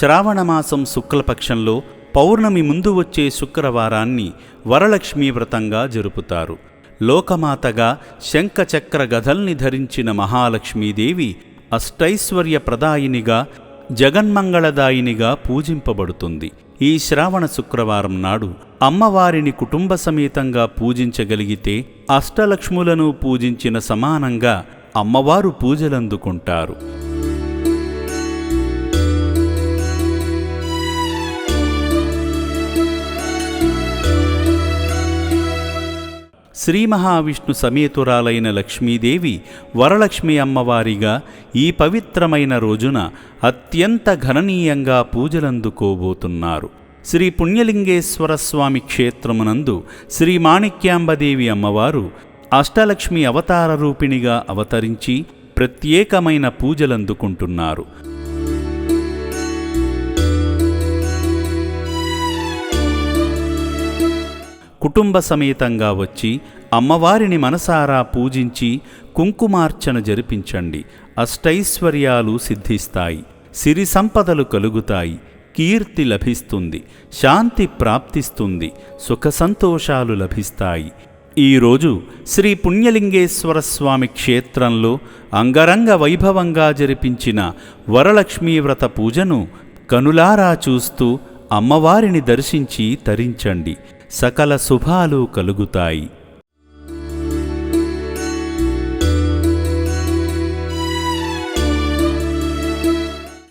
శ్రావణమాసం శుక్లపక్షంలో పౌర్ణమి ముందు వచ్చే శుక్రవారాన్ని వరలక్ష్మీ వ్రతంగా జరుపుతారు. లోకమాతగా శంఖచక్ర గధల్ని ధరించిన మహాలక్ష్మీదేవి అష్టైశ్వర్య ప్రదాయినిగా జగన్మంగళదాయినిగా పూజింపబడుతుంది. ఈ శ్రావణ శుక్రవారం నాడు అమ్మవారిని కుటుంబ సమేతంగా పూజించగలిగితే అష్టలక్ష్ములను పూజించిన సమానంగా అమ్మవారు పూజలందుకుంటారు. శ్రీ మహావిష్ణు సమేతురాలైన లక్ష్మీదేవి వరలక్ష్మి అమ్మవారిగా ఈ పవిత్రమైన రోజున అత్యంత ఘననీయంగా పూజలందుకోబోతున్నారు. శ్రీ పుణ్యలింగేశ్వర స్వామి క్షేత్రమునందు శ్రీ మాణిక్యాంబదేవి అమ్మవారు అష్టలక్ష్మి అవతార రూపిణిగా అవతరించి ప్రత్యేకమైన పూజలందుకుంటున్నారు. కుటుంబ సమేతంగా వచ్చి అమ్మవారిని మనసారా పూజించి కుంకుమార్చన జరిపించండి. అష్టైశ్వర్యాలు సిద్ధిస్తాయి. సిరి సంపదలు కలుగుతాయి. కీర్తి లభిస్తుంది. శాంతి ప్రాప్తిస్తుంది. సుఖ సంతోషాలు లభిస్తాయి. ఈరోజు శ్రీ పుణ్యలింగేశ్వర స్వామి క్షేత్రంలో అంగరంగ వైభవంగా జరిపించిన వరలక్ష్మీ వ్రత పూజను కనులారా చూస్తూ అమ్మవారిని దర్శించి తరించండి. సకల శుభాలు కలుగుతాయి.